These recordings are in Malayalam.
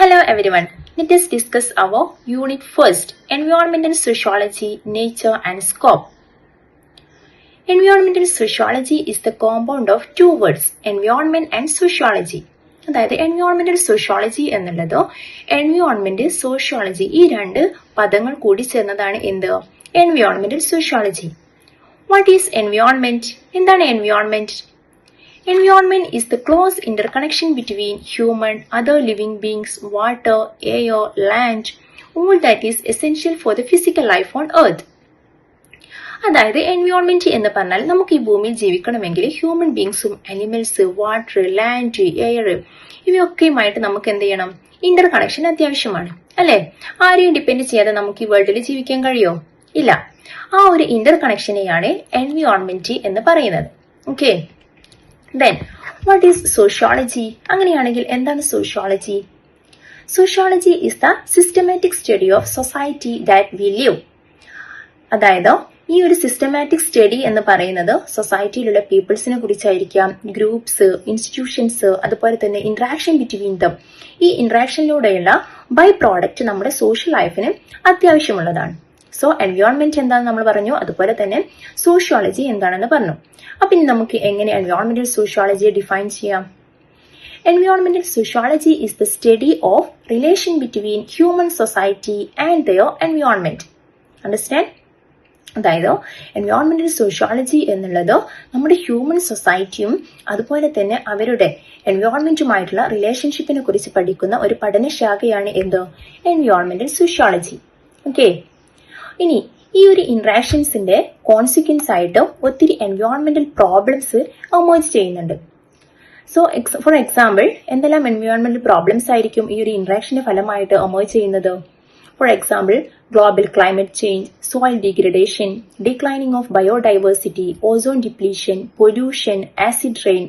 Hello everyone. Let us discuss our unit first Environmental Sociology, Nature and Scope. Environmental sociology is the compound of two words environment and sociology. അതായത് എൻവയോൺമെന്റൽ സോഷ്യോളജി എന്നുള്ളത് എൻവയോൺമെന്റ് സോഷ്യോളജി ഈ രണ്ട് പദങ്ങൾ കൂടി ചേർന്നതാണ് എന്ത് എൻവയോൺമെന്റൽ സോഷ്യോളജി വാട്ട് ഈസ് എൻവയോൺമെന്റ് എന്താണ് environment Environment is the close interconnection between human, other living beings, water, air, land, all that is essential for the physical life on earth. അതായത് എൻവയോൺമെന്റ് എന്ന് പറഞ്ഞാൽ നമുക്ക് ഈ ഭൂമിയിൽ ജീവിക്കണമെങ്കിൽ ഹ്യൂമൻ ബീങ്സും അനിമൽസ് വാട്ടർ ലാൻഡ് എയർ ഇവയൊക്കെയുമായിട്ട് നമുക്ക് എന്ത് ചെയ്യണം? ഇന്റർ കണക്ഷൻ അത്യാവശ്യമാണ്. അല്ലേ? ആരെയും ഡിപ്പെൻഡ് ചെയ്യാതെ നമുക്ക് ഈ വേൾഡിൽ ജീവിക്കാൻ കഴിയോ? ഇല്ല. ആ ഒരു ഇന്റർ കണക്ഷനെയാണ് എൻവയോൺമെന്റ് എന്ന് പറയുന്നത്. Okay then what is sociology അങ്ങനെയാണെങ്കിൽ എന്താണ് sociology sociology is the systematic study of society that we live അതായത് ഈ ഒരു സിസ്റ്റമാറ്റിക് സ്റ്റഡി എന്ന് പറയുന്നത് സൊസൈറ്റിയിലുള്ള പീപ്പിൾസിനെ കുറിച്ചായിരിക്കാം. ഗ്രൂപ്പ്സ് ഇൻസ്റ്റിറ്റ്യൂഷൻസ് അതുപോലെ തന്നെ ഇന്ററാക്ഷൻ ബിറ്റ്വീൻ ദം ഈ ഇന്ററാക്ഷനിലൂടെയുള്ള ബൈ പ്രോഡക്റ്റ് നമ്മുടെ സോഷ്യൽ ലൈഫിന് അത്യാവശ്യമുള്ളതാണ്. സോ എൻവയോൺമെന്റ് എന്താണെന്ന് നമ്മൾ പറഞ്ഞു. അതുപോലെ തന്നെ സോഷ്യോളജി എന്താണെന്ന് പറഞ്ഞു. അപ്പൊ ഇനി നമുക്ക് എങ്ങനെ എൻവയോൺമെന്റൽ സോഷ്യോളജിയെ ഡിഫൈൻ ചെയ്യാം? എൻവയോൺമെന്റൽ sociology is the study of relation between human society and the environment understand അതായത് എൻവയോൺമെന്റൽ സോഷ്യോളജി എന്നുള്ളത് നമ്മുടെ ഹ്യൂമൻ സൊസൈറ്റിയും അതുപോലെ തന്നെ അവരുടെ എൻവയോൺമെന്റുമായിട്ടുള്ള റിലേഷൻഷിപ്പിനെ കുറിച്ച് പഠിക്കുന്ന ഒരു പഠനശാഖയാണ് എന്തോ? എൻവയോൺമെന്റൽ സോഷ്യോളജി ഓക്കെ ഇനി ഈ ഒരു ഇൻട്രാക്ഷൻസിന്റെ കോൺസിക്വൻസ് ആയിട്ട് ഒത്തിരി എൻവയോൺമെന്റൽ പ്രോബ്ലംസ് അമേജ് ചെയ്യുന്നുണ്ട്. സോ എക്സ് ഫോർ എക്സാമ്പിൾ എന്തെല്ലാം എൻവയോൺമെന്റൽ പ്രോബ്ലംസ് ആയിരിക്കും ഈ ഒരു ഇൻട്രാക്ഷന്റെ ഫലമായിട്ട് അമേജ് ചെയ്യുന്നത്? For example global climate change soil degradation declining of biodiversity ozone depletion pollution acid rain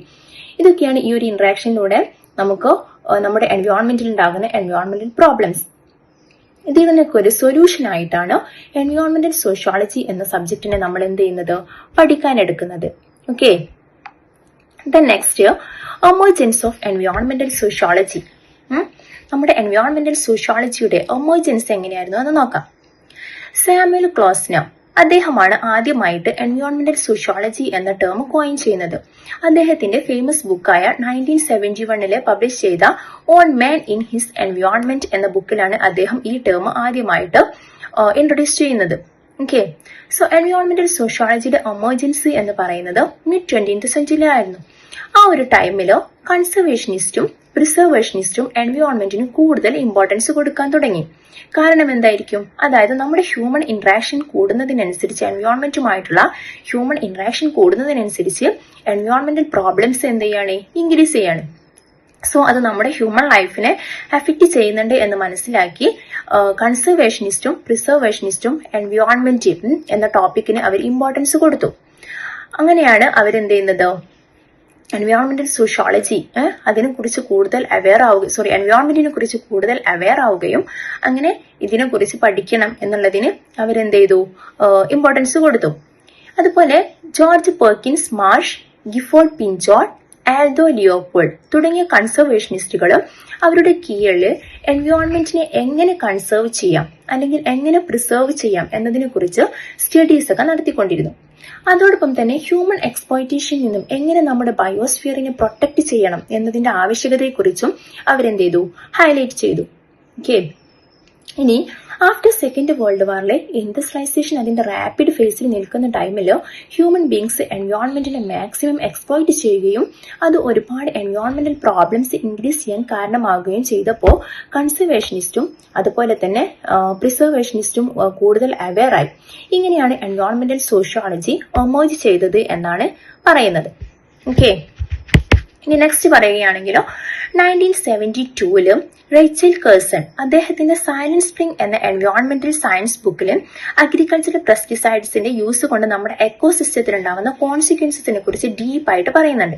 ഇതൊക്കെയാണ് ഈ ഒരു ഇൻട്രാക്ഷനിലൂടെ നമുക്ക് നമ്മുടെ എൻവയോൺമെന്റിൽ ഉണ്ടാകുന്ന എൻവയോൺമെന്റൽ പ്രോബ്ലംസ് ഇതിനൊക്കെ ഒരു സൊല്യൂഷൻ ആയിട്ടാണ് എൻവയോൺമെന്റൽ സോഷ്യോളജി എന്ന സബ്ജക്റ്റിനെ നമ്മൾ എന്ത് ചെയ്യുന്നത്? പഠിക്കാൻ എടുക്കുന്നത്. Okay the next emergence of എൻവയോൺമെന്റൽ sociology നമ്മുടെ എൻവയോൺമെന്റൽ സോഷ്യോളജിയുടെ എമർജൻസ് എങ്ങനെയായിരുന്നു? എന്ന് നോക്കാം. സാമുവൽ ക്ലോസ്ന അദ്ദേഹമാണ് ആദ്യമായിട്ട് എൻവയോൺമെന്റൽ സോഷ്യോളജി എന്ന ടേം കോയിൻ ചെയ്യുന്നത്. അദ്ദേഹത്തിന്റെ ഫേമസ് ബുക്കായ നയന്റീൻ സെവന്റി വണ്ണിലെ പബ്ലിഷ് ചെയ്ത on man in his environment എന്ന ബുക്കിലാണ് അദ്ദേഹം ഈ ടേം ആദ്യമായിട്ട് ഇൻട്രൊഡ്യൂസ് ചെയ്യുന്നത്. ഓക്കെ സോ എൻവയോൺമെന്റൽ സോഷ്യോളജിയുടെ എമർജൻസി എന്ന് പറയുന്നത് മിഡ് ട്വന്റീൻത്ത് സെഞ്ചുറിയിലായിരുന്നു ആ ഒരു ടൈമിൽ കൺസർവേഷനിസ്റ്റും പ്രിസർവേഷനിസ്റ്റും എൻവയോൺമെന്റിന് കൂടുതൽ ഇമ്പോർട്ടൻസ് കൊടുക്കാൻ തുടങ്ങി. കാരണം എന്തായിരിക്കും? അതായത് നമ്മുടെ ഹ്യൂമൻ ഇന്ററാക്ഷൻ കൂടുന്നതിനനുസരിച്ച് എൻവയോൺമെന്റുമായിട്ടുള്ള ഹ്യൂമൻ ഇന്ററാക്ഷൻ കൂടുന്നതിനനുസരിച്ച് എൻവയോൺമെന്റൽ പ്രോബ്ലംസ് എന്ത് ചെയ്യാണ്? ഇൻക്രീസ് ചെയ്യാണ്. സോ അത് നമ്മുടെ ഹ്യൂമൻ ലൈഫിനെ അഫക്റ്റ് ചെയ്യുന്നുണ്ട് എന്ന് മനസ്സിലാക്കി കൺസർവേഷനിസ്റ്റും പ്രിസർവേഷനിസ്റ്റും എൻവയോൺമെന്റ് എന്ന ടോപ്പിക്കിന് അവർ ഇമ്പോർട്ടൻസ് കൊടുത്തു. അങ്ങനെയാണ് അവരെന്ത് ചെയ്യുന്നത്? എൻവയോൺമെന്റൽ സോഷ്യോളജി അതിനെക്കുറിച്ച് കൂടുതൽ അവെയർ ആവുക സോറി എൻവയോൺമെന്റിനെ കുറിച്ച് കൂടുതൽ അവെയർ ആവുകയും അങ്ങനെ ഇതിനെ കുറിച്ച് പഠിക്കണം എന്നുള്ളതിന് അവരെന്ത് ചെയ്തു? ഇമ്പോർട്ടൻസ് കൊടുത്തു. അതുപോലെ George Perkins Marsh Gifford Pinchot Aldo Leopold തുടങ്ങിയ കൺസർവേഷനിസ്റ്റുകൾ അവരുടെ കീഴിൽ എൻവയോൺമെന്റിനെ എങ്ങനെ കൺസേർവ് ചെയ്യാം അല്ലെങ്കിൽ എങ്ങനെ പ്രിസേർവ് ചെയ്യാം എന്നതിനെ കുറിച്ച് സ്റ്റഡീസ് ഒക്കെ നടത്തിക്കൊണ്ടിരുന്നു. അതോടൊപ്പം തന്നെ ഹ്യൂമൻ എക്സ്പ്ലോയിറ്റേഷൻ നിന്നും എങ്ങനെ നമ്മുടെ ബയോസ്ഫിയറിനെ പ്രൊട്ടക്ട് ചെയ്യണം എന്നതിന്റെ ആവശ്യകതയെക്കുറിച്ചും അവരെന്ത് ചെയ്തു ഹൈലൈറ്റ് ചെയ്തു. ഓക്കെ ഇനി ആഫ്റ്റർ സെക്കൻഡ് വേൾഡ് വാറിലെ ഇൻഡസ്ട്രൈസേഷൻ അതിന്റെ റാപ്പിഡ് ഫേസിൽ നിൽക്കുന്ന ടൈമിലോ ഹ്യൂമൻ ബീങ്സ് എൻവയോൺമെന്റിനെ മാക്സിമം എക്സ്പ്ലോയിറ്റ് ചെയ്യുകയും അത് ഒരുപാട് എൻവയോൺമെന്റൽ പ്രോബ്ലംസ് ഇൻക്രീസ് ചെയ്യാൻ കാരണമാകുകയും ചെയ്തപ്പോൾ കൺസർവേഷനിസ്റ്റും അതുപോലെ തന്നെ പ്രിസർവേഷനിസ്റ്റും കൂടുതൽ അവെയർ ആയി. ഇങ്ങനെയാണ് എൻവയോൺമെന്റൽ സോഷ്യോളജി ഒമോജ് ചെയ്തത് എന്നാണ് പറയുന്നത്. ഓക്കെ ഇനി നെക്സ്റ്റ് പറയുകയാണെങ്കിലോ നയന്റീൻ സെവന്റി ടൂവിലും റേച്ചൽ കേഴ്സൺ അദ്ദേഹത്തിന്റെ സയലൻസ് സ്പ്രിംഗ് എന്ന എൻവയോൺമെന്റൽ സയൻസ് ബുക്കിലും അഗ്രികൾച്ചറൽ പെസ്റ്റിസൈഡ്സിന്റെ യൂസ് കൊണ്ട് നമ്മുടെ എക്കോസിസ്റ്റത്തിൽ ഉണ്ടാകുന്ന കോൺസിക്വൻസിനെ കുറിച്ച് ഡീപ്പായിട്ട് പറയുന്നുണ്ട്.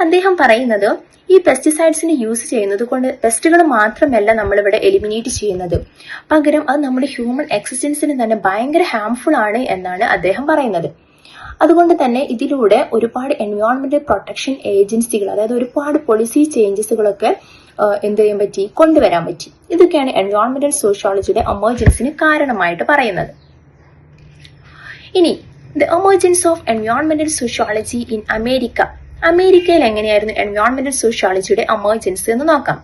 അദ്ദേഹം പറയുന്നത് ഈ പെസ്റ്റിസൈഡ്സിന്റെ യൂസ് ചെയ്യുന്നത് കൊണ്ട് പെസ്റ്റുകൾ മാത്രമല്ല നമ്മളിവിടെ എലിമിനേറ്റ് ചെയ്യുന്നത്. പകരം അത് നമ്മുടെ ഹ്യൂമൻ എക്സിസ്റ്റൻസിന് തന്നെ ഭയങ്കര ഹാംഫുൾ ആണ് എന്നാണ് അദ്ദേഹം പറയുന്നത്. അതുകൊണ്ട് തന്നെ ഇതിലൂടെ ഒരുപാട് എൻവയോൺമെന്റൽ പ്രൊട്ടക്ഷൻ ഏജൻസികൾ അതായത് ഒരുപാട് പോളിസി ചേഞ്ചസുകളൊക്കെ എന്ത് ചെയ്യാൻ പറ്റി? കൊണ്ടുവരാൻ പറ്റി. ഇതൊക്കെയാണ് എൻവയോൺമെന്റൽ സോഷ്യോളജിയുടെ എമർജൻസിന് കാരണമായിട്ട് പറയുന്നത്. ഇനി ദ എമർജൻസ് ഓഫ് എൻവയോൺമെന്റൽ സോഷ്യോളജി ഇൻ അമേരിക്ക അമേരിക്കയിൽ എങ്ങനെയായിരുന്നു എൻവയോൺമെന്റൽ സോഷ്യോളജിയുടെ എമർജൻസി എന്ന് നോക്കാം.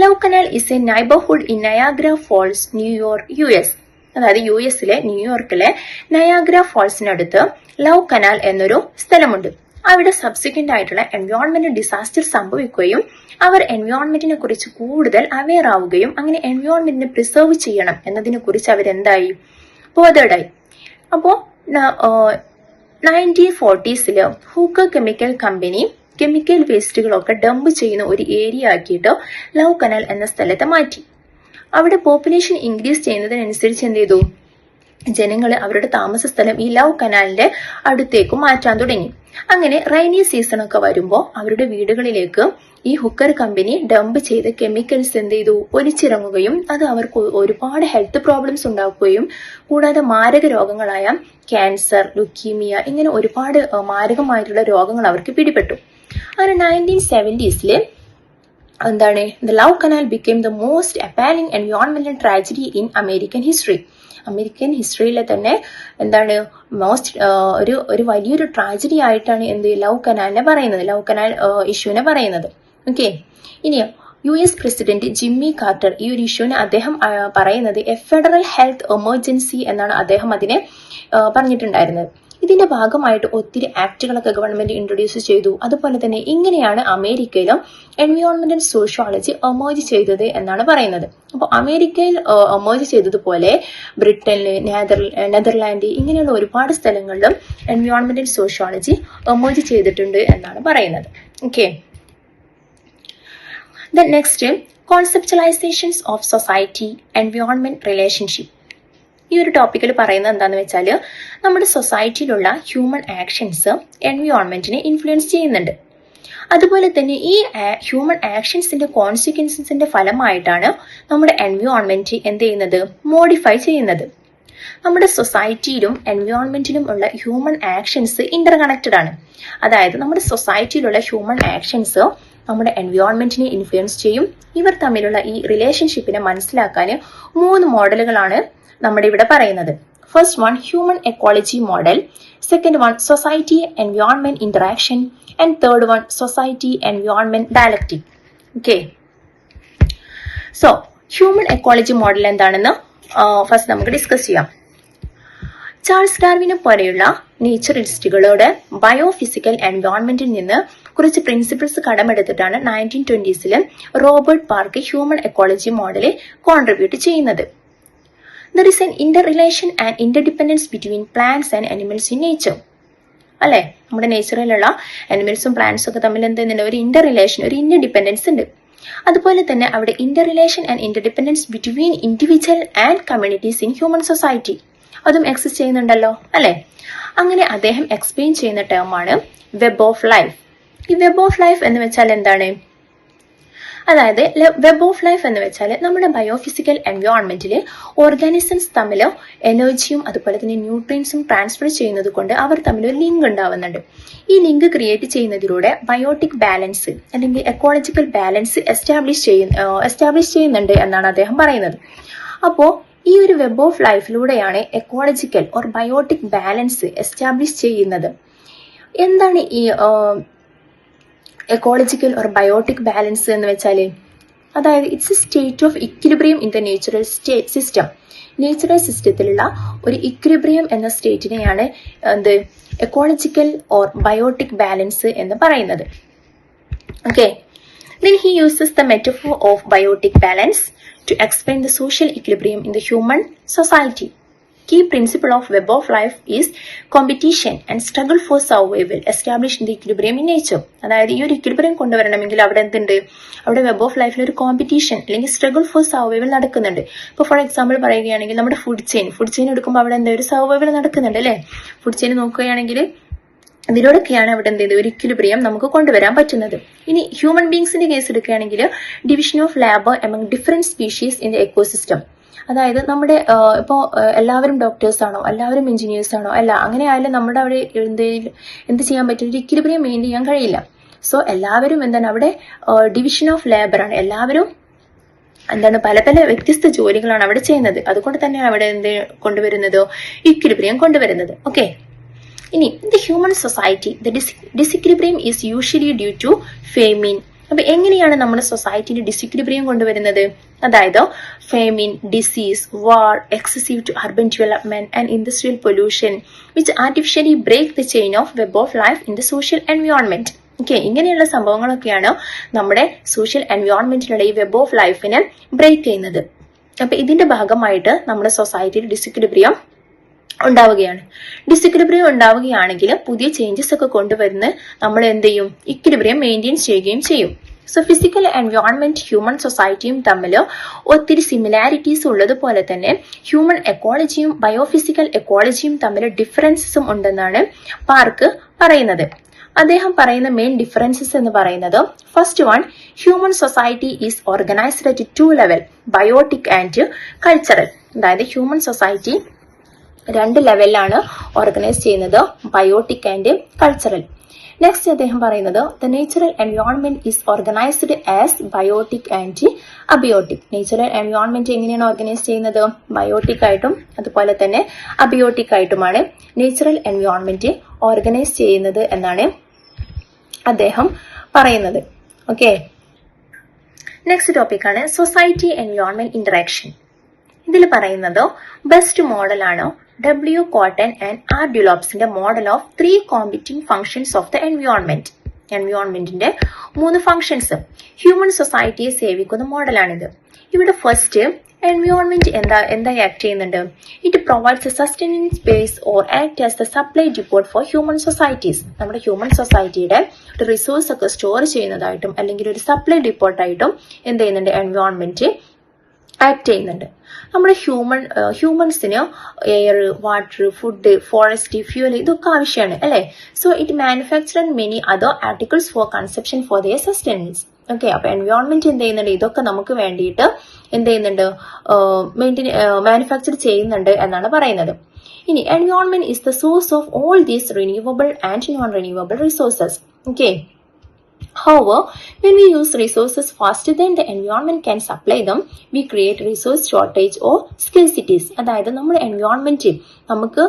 Love canal is a neighbourhood in Niagara Falls New York U S അതായത് യു എസിലെ ന്യൂയോർക്കിലെ നയാഗ്ര ഫോൾസിനടുത്ത് ലവ് കനാൽ എന്നൊരു സ്ഥലമുണ്ട്. അവിടെ സബ്സിക്വന്റ് ആയിട്ടുള്ള എൻവയോൺമെന്റ് ഡിസാസ്റ്റർ സംഭവിക്കുകയും അവർ എൻവയോൺമെന്റിനെ കുറിച്ച് കൂടുതൽ അവെയർ ആവുകയും അങ്ങനെ എൻവയോൺമെന്റിനെ പ്രിസർവ് ചെയ്യണം എന്നതിനെ കുറിച്ച് അവരെന്തായി ബോധേഡായി അപ്പോൾ നയന്റീൻ ഫോർട്ടീസിൽ ഹൂക്ക കെമിക്കൽ കമ്പനി കെമിക്കൽ വേസ്റ്റുകളൊക്കെ ഡംപ് ചെയ്യുന്ന ഒരു ഏരിയ ആക്കിയിട്ട് ലവ് കനാൽ എന്ന സ്ഥലത്ത് മാറ്റി. അവിടെ പോപ്പുലേഷൻ ഇൻക്രീസ് ചെയ്യുന്നതിനനുസരിച്ച് എന്ത് ചെയ്തു? ജനങ്ങൾ അവരുടെ താമസ സ്ഥലം ഈ ലവ് കനാലിന്റെ അടുത്തേക്ക് മാറ്റാൻ തുടങ്ങി. അങ്ങനെ റൈനി സീസൺ ഒക്കെ വരുമ്പോൾ അവരുടെ വീടുകളിലേക്ക് ഈ ഹുക്കർ കമ്പനി ഡംപ് ചെയ്ത കെമിക്കൽസ് എന്ത് ചെയ്തു? ഒലിച്ചിറങ്ങുകയും അത് അവർക്ക് ഒരുപാട് ഹെൽത്ത് പ്രോബ്ലംസ് ഉണ്ടാക്കുകയും കൂടാതെ മാരക രോഗങ്ങളായ ക്യാൻസർ ലുക്കീമിയ ഇങ്ങനെ ഒരുപാട് മാരകമായിട്ടുള്ള രോഗങ്ങൾ അവർക്ക് പിടിപെട്ടു. അങ്ങനെ നയന്റീൻ സെവന്റീസിൽ എന്താണ്? The Love Canal became the most appalling എൻവയോൺമെന്റൽ tragedy in American history American ഹിസ്റ്ററിയിലെ തന്നെ എന്താണ് മോസ്റ്റ് ഒരു ഒരു വലിയൊരു ട്രാജഡി ആയിട്ടാണ് എന്ത് ലവ് കനാലിനെ പറയുന്നത്. ലവ് കനാൽ ഇഷ്യൂവിനെ പറയുന്നത്. ഓക്കെ ഇനിയോ U S president Jimmy Carter ഈ ഒരു ഇഷ്യൂവിനെ അദ്ദേഹം പറയുന്നത് എ ഫെഡറൽ ഹെൽത്ത് എമർജൻസി എന്നാണ് അദ്ദേഹം അതിനെ പറഞ്ഞിട്ടുണ്ടായിരുന്നത്. ഇതിന്റെ ഭാഗമായിട്ട് ഒത്തിരി ആക്ടുകളൊക്കെ ഗവൺമെന്റ് ഇൻട്രൊഡ്യൂസ് ചെയ്തു. അതുപോലെ തന്നെ ഇങ്ങനെയാണ് അമേരിക്കയിലും എൻവയോൺമെന്റൽ സോഷ്യോളജി എമേർജ് ചെയ്തത് എന്നാണ് പറയുന്നത്. അപ്പോൾ അമേരിക്കയിൽ എമേർജ് ചെയ്തതുപോലെ ബ്രിട്ടനിൽ നെതർ നെതർലാൻഡ് ഇങ്ങനെയുള്ള ഒരുപാട് സ്ഥലങ്ങളിലും എൻവയോൺമെന്റൽ സോഷ്യോളജി എമേർജ് ചെയ്തിട്ടുണ്ട് എന്നാണ് പറയുന്നത്. Okay the next conceptualisations of society environment relationship ഈ ഒരു ടോപ്പിക്കിൽ പറയുന്നത് എന്താണെന്ന് വെച്ചാൽ നമ്മുടെ സൊസൈറ്റിയിലുള്ള ഹ്യൂമൻ ആക്ഷൻസ് എൻവിയോൺമെന്റിനെ ഇൻഫ്ലുവൻസ് ചെയ്യുന്നുണ്ട്. അതുപോലെ തന്നെ ഈ ഹ്യൂമൻ ആക്ഷൻസിന്റെ കോൺസിക്വൻസിന്റെ ഫലമായിട്ടാണ് നമ്മുടെ എൻവിയോൺമെന്റ് എന്ത് ചെയ്യുന്നത്? മോഡിഫൈ ചെയ്യുന്നത്. നമ്മുടെ സൊസൈറ്റിയിലും എൻവയോൺമെന്റിലും ഉള്ള ഹ്യൂമൻ ആക്ഷൻസ് ഇന്റർ കണക്റ്റഡ് ആണ്. അതായത് നമ്മുടെ സൊസൈറ്റിയിലുള്ള ഹ്യൂമൻ ആക്ഷൻസ് നമ്മുടെ എൻവയോൺമെന്റിനെ ഇൻഫ്ലുവൻസ് ചെയ്യും. ഇവർ തമ്മിലുള്ള ഈ റിലേഷൻഷിപ്പിനെ മനസ്സിലാക്കാൻ മൂന്ന് മോഡലുകളാണ് നമ്മുടെ ഇവിടെ പറയുന്നത്. First one human ecology model second one society environment interaction and third one society environment dialectic okay so human ecology model എന്താണെന്ന് ഫസ്റ്റ് നമുക്ക് ഡിസ്കസ് ചെയ്യാം. ചാൾസ് ഡാർവിനെ പോലെയുള്ള നേച്ചറിസ്റ്റുകളോട് ബയോഫിസിക്കൽ എൻവയോൺമെന്റിൽ നിന്ന് കുറച്ച് പ്രിൻസിപ്പിൾസ് കടമെടുത്തിട്ടാണ് നയന്റീൻ ട്വന്റീസിൽ റോബർട്ട് പാർക്ക് ഹ്യൂമൻ എക്കോളജി മോഡലിൽ കോൺട്രിബ്യൂട്ട് ചെയ്യുന്നത്. There is an interrelation and interdependence between plants and animals in nature അല്ലെ? നമ്മുടെ നേച്ചറിലുള്ള അനിമൽസും പ്ലാന്റ്സും ഒക്കെ തമ്മിൽ എന്തുണ്ട് ഒരു ഇന്റർ റിലേഷൻ ഒരു ഇന്റർഡിപെൻഡൻസ് ഉണ്ട്. അതുപോലെ തന്നെ അവിടെ interrelation and interdependence between individual and communities in human society അതും എക്സിസ്റ്റ് ചെയ്യുന്നുണ്ടല്ലോ അല്ലെ? അങ്ങനെ അദ്ദേഹം എക്സ്പ്ലെയിൻ ചെയ്യുന്ന ടേമാണ് വെബ് ഓഫ് ലൈഫ് ഈ വെബ് ഓഫ് ലൈഫ് എന്ന് വെച്ചാൽ എന്താണ്? അതായത് വെബ് ഓഫ് ലൈഫ് എന്ന് വെച്ചാൽ നമ്മുടെ ബയോഫിസിക്കൽ എൻവയോൺമെന്റിൽ ഓർഗാനിസംസ് തമ്മിൽ എനർജിയും അതുപോലെ തന്നെ ന്യൂട്രിയൻസും ട്രാൻസ്ഫർ ചെയ്യുന്നത് കൊണ്ട് അവർ തമ്മിൽ ഒരു ലിങ്ക് ഉണ്ടാവുന്നുണ്ട്. ഈ ലിങ്ക് ക്രിയേറ്റ് ചെയ്യുന്നതിലൂടെ ബയോട്ടിക് ബാലൻസ് അല്ലെങ്കിൽ എക്കോളജിക്കൽ ബാലൻസ് എസ്റ്റാബ്ലിഷ് ചെയ്യുന്ന എസ്റ്റാബ്ലിഷ് ചെയ്യുന്നുണ്ട് എന്നാണ് അദ്ദേഹം പറയുന്നത്. അപ്പോൾ ഈ ഒരു web of ലൈഫിലൂടെയാണ് ecological or biotic balance establish ചെയ്യുന്നത്. എന്താണ് ഈ എക്കോളജിക്കൽ ഓർ ബയോട്ടിക് ബാലൻസ് എന്ന് വെച്ചാൽ അതായത് it's a state of equilibrium in the natural stay system natural സിസ്റ്റത്തിലുള്ള ഒരു ഇക്വിലിബ്രിയം എന്ന സ്റ്റേറ്റിനെയാണ് എന്ത് എക്കോളജിക്കൽ ഓർ ബയോട്ടിക് ബാലൻസ് എന്ന് പറയുന്നത്. Okay then he uses the metaphor of biotic balance to explain the social equilibrium in the human society. Key principle of web of life is competition and struggle for survival established in the equilibrium in nature. അതായത് ഈ ഒരു ഇക്വിലിബ്രിയം കൊണ്ടുവരണമെങ്കിൽ അവിടെ എന്തുണ്ട്? അവിടെ വെബ് ഓഫ് ലൈഫിൽ ഒരു കോമ്പറ്റീഷൻ അല്ലെങ്കിൽ സ്ട്രഗിൾ ഫോർ സർവൈവൽ നടക്കുന്നുണ്ട്. ഇപ്പോൾ ഫോർ എക്സാമ്പിൾ പറയുകയാണെങ്കിൽ നമ്മുടെ ഫുഡ് ചെയിൻ ഫുഡ് ചെയിൻ എടുക്കുമ്പോൾ അവിടെ എന്താ ഒരു സർവൈവൽ നടക്കുന്നുണ്ട് അല്ലേ? ഫുഡ് ചെയിൻ നോക്കുകയാണെങ്കിൽ ഇതിലൂടെയൊക്കെയാണ് അവിടെ എന്ത് ചെയ്ത്? ഒരു ഇക്വിലിബ്രിയം നമുക്ക് കൊണ്ടുവരാൻ പറ്റുന്നത്. ഇനി ഹ്യൂമൻ ബീങ്സിന്റെ കേസ് എടുക്കുകയാണെങ്കിൽ division of labour among different species in the ecosystem അതായത് നമ്മുടെ ഇപ്പോൾ എല്ലാവരും ഡോക്ടേഴ്സ് ആണോ എല്ലാവരും എഞ്ചിനീയേഴ്സ് ആണോ അല്ല അങ്ങനെ ആയാലും നമ്മുടെ അവിടെ എന്തെങ്കിലും എന്ത് ചെയ്യാൻ പറ്റും? ഒരു ഇക്വിലിബ്രിയം മെയിൻ ചെയ്യാൻ കഴിയില്ല. സോ എല്ലാവരും എന്താണ് അവിടെ ഡിവിഷൻ ഓഫ് ലേബർ ആണ്. എല്ലാവരും എന്താണ് പല പല വ്യത്യസ്ത ജോലികളാണ് അവിടെ ചെയ്യുന്നത്. അതുകൊണ്ട് തന്നെ അവിടെ എന്ത് കൊണ്ടുവരുന്നതോ? ഇക്വിലിബ്രിയം കൊണ്ടുവരുന്നത്. ഓക്കെ ഇനി the human society the disequilibrium is usually due to famine അപ്പൊ എങ്ങനെയാണ് നമ്മുടെ സൊസൈറ്റിയിൽ ഡിസിക്വിലിബ്രിയം കൊണ്ടുവരുന്നത്? അതായത് famine disease war excessive to urban development and industrial pollution which artificially break the chain of web of life in the social environment okay ഇങ്ങനെയുള്ള സംഭവങ്ങളൊക്കെയാണ് നമ്മുടെ സോഷ്യൽ എൻവയോൺമെന്റിലുള്ള ഈ വെബ് ഓഫ് ലൈഫിനെ ബ്രേക്ക് ചെയ്യുന്നത്. അപ്പൊ ഇതിന്റെ ഭാഗമായിട്ട് നമ്മുടെ സൊസൈറ്റിയിൽ ഡിസിക്വിലിബ്രിയം ഉണ്ടാവുകയാണ്. ഡിസിക്വിലിബ്രിയം ഉണ്ടാവുകയാണെങ്കിൽ പുതിയ ചേഞ്ചസ് ഒക്കെ കൊണ്ടുവരുന്ന നമ്മൾ എന്ത് ചെയ്യും? ഇക്വിലിബ്രിയം മെയിന്റെയിൻ ചെയ്യുകയും ചെയ്യും. സോ ഫിസിക്കൽ എൻവയോൺമെന്റ് ഹ്യൂമൻ സൊസൈറ്റിയും തമ്മിൽ ഒത്തിരി സിമിലാരിറ്റീസ് ഉള്ളതുപോലെ തന്നെ ഹ്യൂമൻ എക്കോളജിയും ബയോഫിസിക്കൽ എക്കോളജിയും തമ്മിൽ ഡിഫറൻസസും ഉണ്ടെന്നാണ് പാർക്ക് പറയുന്നത്. അദ്ദേഹം പറയുന്ന മെയിൻ ഡിഫറൻസസ് എന്ന് പറയുന്നത് first one human society is organised at two level biotic and cultural അതായത് ഹ്യൂമൻ സൊസൈറ്റി രണ്ട് ലെവലിലാണ് ഓർഗനൈസ് ചെയ്യുന്നത് ബയോട്ടിക് ആൻഡ് കൾച്ചറൽ നെക്സ്റ്റ് അദ്ദേഹം പറയുന്നത് the natural environment is organised as biotic and abiotic natural environment എങ്ങനെയാണ് ഓർഗനൈസ് ചെയ്യുന്നത്? ബയോട്ടിക് ആയിട്ടും അതുപോലെ തന്നെ അബിയോട്ടിക് ആയിട്ടുമാണ് നേച്ചുറൽ എൻവയോൺമെന്റ് ഓർഗനൈസ് ചെയ്യുന്നത് എന്നാണ് അദ്ദേഹം പറയുന്നത്. ഓക്കെ നെക്സ്റ്റ് ടോപ്പിക്കാണ് സൊസൈറ്റി എൻവയോൺമെന്റ് ഇന്ററാക്ഷൻ ഇതിൽ പറയുന്നത് ബെസ്റ്റ് മോഡലാണ് W cotton and R ഡ്യുലോപ്സിന്റെ model of three competing functions of the environment എൻവയോൺമെന്റിന്റെ മൂന്ന് ഫംഗ്ഷൻസ് ഹ്യൂമൻ സൊസൈറ്റിയെ സേവിക്കുന്ന മോഡലാണിത് ഇവിടെ ഫസ്റ്റ് എൻവയോൺമെന്റ് എന്താ എന്തായി ആക്ട് ചെയ്യുന്നുണ്ട്? It provides a sustaining space or act as the supply deport for human societies നമ്മുടെ ഹ്യൂമൻ സൊസൈറ്റിയുടെ ഒരു റിസോഴ്സ് ഒക്കെ സ്റ്റോർ ചെയ്യുന്നതായിട്ടും അല്ലെങ്കിൽ ഒരു സപ്ലൈ ഡിപ്പോർട്ടായിട്ടും എന്ത് ചെയ്യുന്നുണ്ട്? എൻവയോൺമെന്റ് ആക്ട് ചെയ്യുന്നുണ്ട്. നമ്മുടെ human ഹ്യൂമൻസിന് air water food forest fuel ഇതൊക്കെ ആവശ്യമാണ് അല്ലേ? So it manufacture many other articles for conception for their sustenance okay അപ്പൊ എൻവയോൺമെന്റ് എന്ത് ചെയ്യുന്നുണ്ട്? ഇതൊക്കെ നമുക്ക് വേണ്ടിയിട്ട് എന്ത് ചെയ്യുന്നുണ്ട്? മെയിന്റെയിൻ മാനുഫാക്ചർ ചെയ്യുന്നുണ്ട് എന്നാണ് പറയുന്നത്. ഇനി environment is the source of all these renewable and non renewable resources okay However, when we use resources faster than the environment can supply them, we create resource shortage or scarcities. അതായത് നമ്മുടെ എൻവയോൺമെന്റ് നമുക്ക്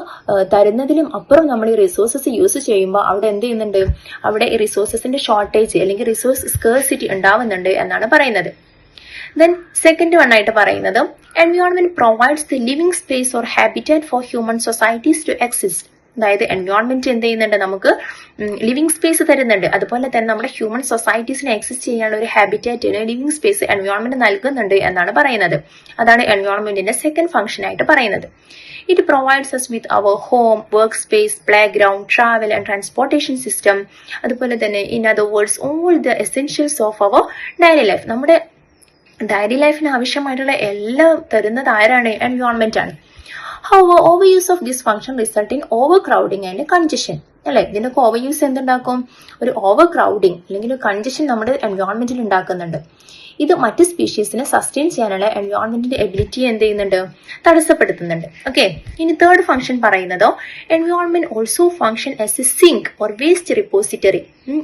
തരുന്നതിലും അപ്പുറം നമ്മൾ ഈ റിസോഴ്സസ് യൂസ് ചെയ്യുമ്പോൾ അവിടെ എന്ത് ചെയ്യുന്നുണ്ട്? അവിടെ ഈ റിസോഴ്സസിന്റെ ഷോർട്ടേജ് അല്ലെങ്കിൽ റിസോഴ്സ് സ്കേഴ്സിറ്റി ഉണ്ടാവുന്നുണ്ട് എന്നാണ് പറയുന്നത്. ദെൻ സെക്കൻഡ് വൺ ആയിട്ട് പറയുന്നത് environment provides the living space or habitat for human societies to exist അതായത് എൻവയോൺമെന്റ് എന്ത് ചെയ്യുന്നുണ്ട്? നമുക്ക് ലിവിങ് സ്പേസ് തരുന്നുണ്ട്. അതുപോലെ തന്നെ നമ്മുടെ ഹ്യൂമൻ സൊസൈറ്റീസിനെ എക്സിസ്റ്റ് ചെയ്യാനുള്ള ഒരു ഹാബിറ്റാറ്റിന് ലിവിങ് സ്പേസ് എൻവയോൺമെന്റ് നൽകുന്നുണ്ട് എന്നാണ് പറയുന്നത്. അതാണ് എൻവയോൺമെന്റിന്റെ സെക്കൻഡ് ഫംഗ്ഷൻ ആയിട്ട് പറയുന്നത്. It provides us with our home work space play ground travel and transportation system അതുപോലെ തന്നെ in other words all the essentials of our daily life നമ്മുടെ ഡയറി ലൈഫിന് ആവശ്യമായിട്ടുള്ള എല്ലാം തരുന്നത് ആരാണ്? എൻവയോൺമെന്റ് ആണ്. However over use of function result in over crowding and congestion അല്ലെ? ഇതിനൊക്കെ ഓവർ യൂസ് എന്തുണ്ടാക്കും? ഒരു ഓവർ ക്രൗഡിങ് അല്ലെങ്കിൽ ഒരു കൺജഷൻ നമ്മുടെ എൻവയോൺമെന്റിൽ ഉണ്ടാക്കുന്നുണ്ട്. ഇത് മറ്റ് സ്പീഷീസിനെ സസ്റ്റെയിൻ ചെയ്യാനുള്ള എൻവയോൺമെന്റിന്റെ എബിലിറ്റി എന്ത് ചെയ്യുന്നുണ്ട്? തടസ്സപ്പെടുത്തുന്നുണ്ട്. ഓക്കെ? ഇനി തേർഡ് ഫംഗ്ഷൻ പറയുന്നതോ environment also function as a sink or waste repository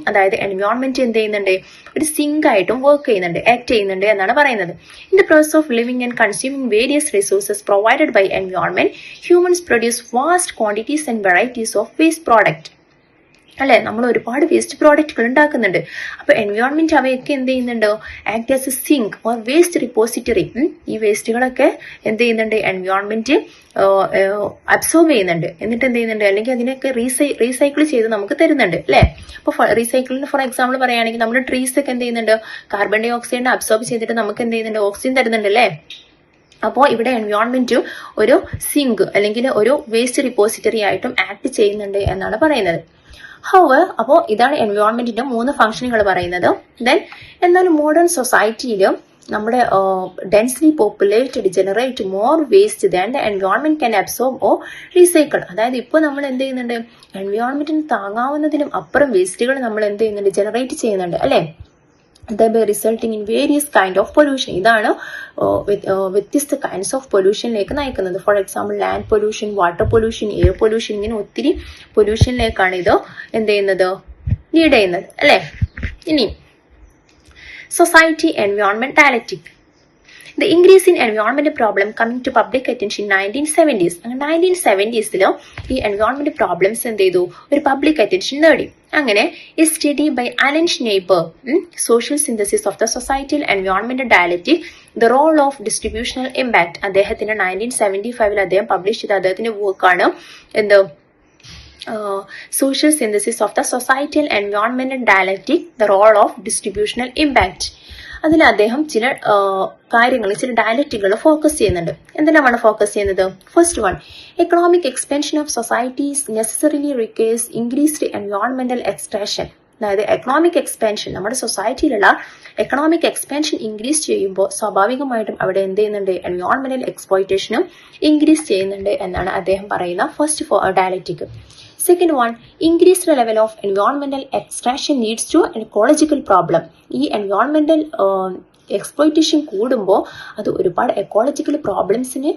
അതായത് എൻവയോൺമെന്റ് എന്ത് ചെയ്യുന്നുണ്ട്? ഒരു സിങ്ക് ആയിട്ടും വർക്ക് ചെയ്യുന്നുണ്ട് ആക്ട് ചെയ്യുന്നുണ്ട് എന്നാണ് പറയുന്നത്. In the process of living and consuming various resources provided by environment humans produce vast quantities and varieties of waste product അല്ലെ? നമ്മൾ ഒരുപാട് വേസ്റ്റ് പ്രോഡക്റ്റുകൾ ഉണ്ടാക്കുന്നുണ്ട്. അപ്പൊ എൻവയോൺമെന്റ് അവയൊക്കെ എന്ത് ചെയ്യുന്നുണ്ടോ? Act as a sink or waste repository ഈ വേസ്റ്റുകളൊക്കെ എന്ത് ചെയ്യുന്നുണ്ട്? എൻവയോൺമെന്റ് അബ്സോർബ് ചെയ്യുന്നുണ്ട്. എന്നിട്ട് എന്ത് ചെയ്യുന്നുണ്ട്? അല്ലെങ്കിൽ അതിനൊക്കെ റീസൈ റീസൈക്കിൾ ചെയ്ത് നമുക്ക് തരുന്നുണ്ട് അല്ലെ? അപ്പൊ റീസൈക്കിളിന് ഫോർ എക്സാമ്പിൾ പറയുകയാണെങ്കിൽ നമ്മുടെ ട്രീസ് ഒക്കെ എന്ത് ചെയ്യുന്നുണ്ട്? കാർബൺ ഡൈ ഓക്സൈഡ് അബ്സോർബ് ചെയ്തിട്ട് നമുക്ക് എന്ത് ചെയ്യുന്നുണ്ട്? ഓക്സിജൻ തരുന്നുണ്ട് അല്ലേ? അപ്പോൾ ഇവിടെ എൻവയോൺമെന്റ് ഒരു സിങ്ക് അല്ലെങ്കിൽ ഒരു വേസ്റ്റ് റിപ്പോസിറ്ററി ആയിട്ടും ആക്ട് ചെയ്യുന്നുണ്ട് എന്നാണ് പറയുന്നത്. ഹവർ അപ്പോൾ ഇതാണ് എൻവയോൺമെന്റിന്റെ മൂന്ന് ഫംഗ്ഷനുകൾ പറയുന്നത്. ദെൻ എന്നാൽ മോഡേൺ സൊസൈറ്റിയിലും നമ്മുടെ densely populated generate more waste than the environment can absorb or recycle അതായത് ഇപ്പോൾ നമ്മൾ എന്ത് ചെയ്യുന്നുണ്ട്? എൻവയോൺമെന്റിന് താങ്ങാവുന്നതിനും അപ്പുറം വേസ്റ്റുകൾ നമ്മൾ എന്ത് ചെയ്യുന്നുണ്ട്? ജനറേറ്റ് ചെയ്യുന്നുണ്ട് അല്ലേ? The resulting in various kind of pollution ഇതാണ് വ്യത്യസ്ത കൈൻഡ്സ് ഓഫ് പൊല്യൂഷനിലേക്ക് നയിക്കുന്നത്. For example land pollution water pollution air pollution ഇങ്ങനെ ഒത്തിരി പൊല്യൂഷനിലേക്കാണ് ഇത് എന്ത് ചെയ്യുന്നത്? ലീഡ് ചെയ്യുന്നത്. അല്ലേ? ഇനി society environment dialectic the increase in environment problem coming to public attention nineteen seventies അങ്ങനെ നയന്റീൻ സെവന്റീസിലോ ഈ എൻവയോൺമെന്റ് പ്രോബ്ലംസ് എന്ത് ചെയ്തു? ഒരു പബ്ലിക് അറ്റൻഷൻ നേടി. അങ്ങനെ ഈ study by Allan Schnaiberg social synthesis of the societal environment dialectic the role of distributional impact അദ്ദേഹത്തിന്റെ നയന്റീൻ സെവന്റി ഫൈവിൽ അദ്ദേഹം പബ്ലിഷ് ചെയ്ത അദ്ദേഹത്തിന്റെ വർക്കാണ് എന്ത്? Social synthesis of the societal environment dialectic the role of distributional impact അതിൽ അദ്ദേഹം ചില കാര്യങ്ങൾ ചില ഡയലക്റ്റുകൾ ഫോക്കസ് ചെയ്യുന്നുണ്ട്. എന്തെല്ലാമാണ് ഫോക്കസ് ചെയ്യുന്നത്? First one economic expansion of societies necessarily requires increased എൻവയോൺമെന്റൽ extraction അതായത് എക്കണോമിക് എക്സ്പെൻഷൻ നമ്മുടെ സൊസൈറ്റിയിലുള്ള എക്കണോമിക് എക്സ്പെൻഷൻ ഇൻക്രീസ് ചെയ്യുമ്പോൾ സ്വാഭാവികമായിട്ടും അവിടെ എന്ത് ചെയ്യുന്നുണ്ട്? എൻവയോൺമെന്റൽ എക്സ്പ്ലോയിറ്റേഷനും ഇൻക്രീസ് ചെയ്യുന്നുണ്ട് എന്നാണ് അദ്ദേഹം പറയുന്ന first dialectic second one increased level of എൻവയോൺമെന്റൽ extraction leads to ecological problem ഈ എൻവയോൺമെന്റൽ എക്സ്പ്ലോയിറ്റേഷൻ കൂടുമ്പോൾ അത് ഒരുപാട് എക്കോളജിക്കൽ പ്രോബ്ലംസിന്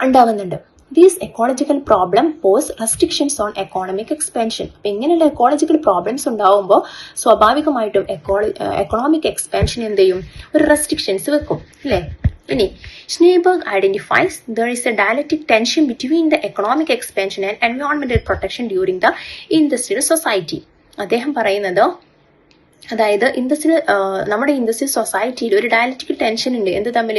ഉണ്ടാവുന്നുണ്ട്. These ecological problem pose restrictions on economic expansion അപ്പം ഇങ്ങനെയുള്ള എക്കോളജിക്കൽ പ്രോബ്ലംസ് ഉണ്ടാവുമ്പോൾ സ്വാഭാവികമായിട്ടും എക്കോള എക്കണോമിക് എക്സ്പെൻഷൻ എന്ത് ചെയ്യും? ഒരു റെസ്ട്രിക്ഷൻസ് വെക്കും അല്ലേ? ഇനി Schneeberg identifies there is a dialectic tension between the economic expansion and environmental protection during the industrial society. അദ്ദേഹം പറയുന്നത് അതായത് ഇൻഡസ്ട്രിയൽ നമ്മുടെ ഇൻഡസ്ട്രിയൽ സൊസൈറ്റിയിൽ ഒരു ഡയലറ്റിക്കൽ ടെൻഷൻ ഉണ്ട്. എന്ത് തമ്മിൽ?